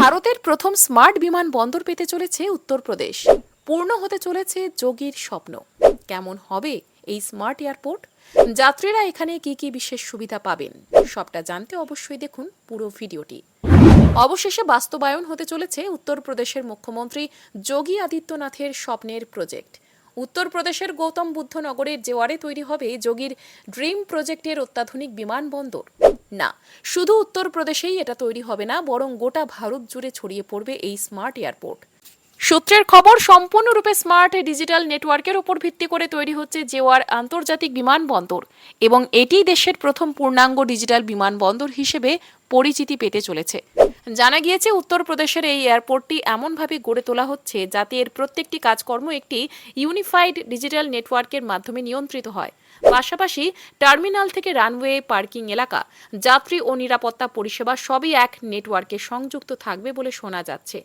ভারতের প্রথম স্মার্ট বিমান বন্দর পেতে চলেছে উত্তরপ্রদেশ। পূর্ণ হতে চলেছে যোগীর স্বপ্ন। কেমন হবে এই স্মার্ট এয়ারপোর্ট? যাত্রীরা এখানে কি কি বিশেষ সুবিধা পাবেন? সবটা জানতে অবশ্যই দেখুন পুরো ভিডিওটি। অবশেষে বাস্তবায়ন হতে চলেছে উত্তরপ্রদেশের মুখ্যমন্ত্রী যোগী আদিত্যনাথের স্বপ্নের প্রজেক্ট। উত্তরপ্রদেশের গৌতম বুদ্ধ নগরের জেওয়ারে তৈরি হবে যোগীর ড্রিম প্রজেক্টের অত্যাধুনিক বিমানবন্দর না। শুধু উত্তরপ্রদেশেই এটা তৈরি হবে না, বরং গোটা ভারত জুড়ে ছড়িয়ে পড়বে এই স্মার্ট এয়ারপোর্ট। সূত্রের খবর, সম্পূর্ণরূপে স্মার্ট ডিজিটাল নেটওয়ার্কের উপর ভিত্তি করে তৈরি হচ্ছে জেওয়ার আন্তর্জাতিক বিমানবন্দর এবং এটি দেশের প্রথম পূর্ণাঙ্গ ডিজিটাল বিমানবন্দর হিসেবে পরিচিতি পেতে চলেছে। জানা গিয়েছে, উত্তরপ্রদেশের এই এয়ারপোর্টটি এমনভাবে গড়ে তোলা হচ্ছে যাতে এর প্রত্যেকটি কাজকর্ম একটি ইউনিফাইড ডিজিটাল নেটওয়ার্কের মাধ্যমে নিয়ন্ত্রিত হয়। পাশাপাশি টার্মিনাল থেকে রানওয়ে, পার্কিং এলাকা, যাত্রী ও নিরাপত্তা পরিষেবা সবই এক নেটওয়ার্কে সংযুক্ত থাকবে বলে শোনা যাচ্ছে।